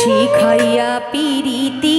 শিখাইয়া পিরিতি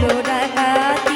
ছিল রাখা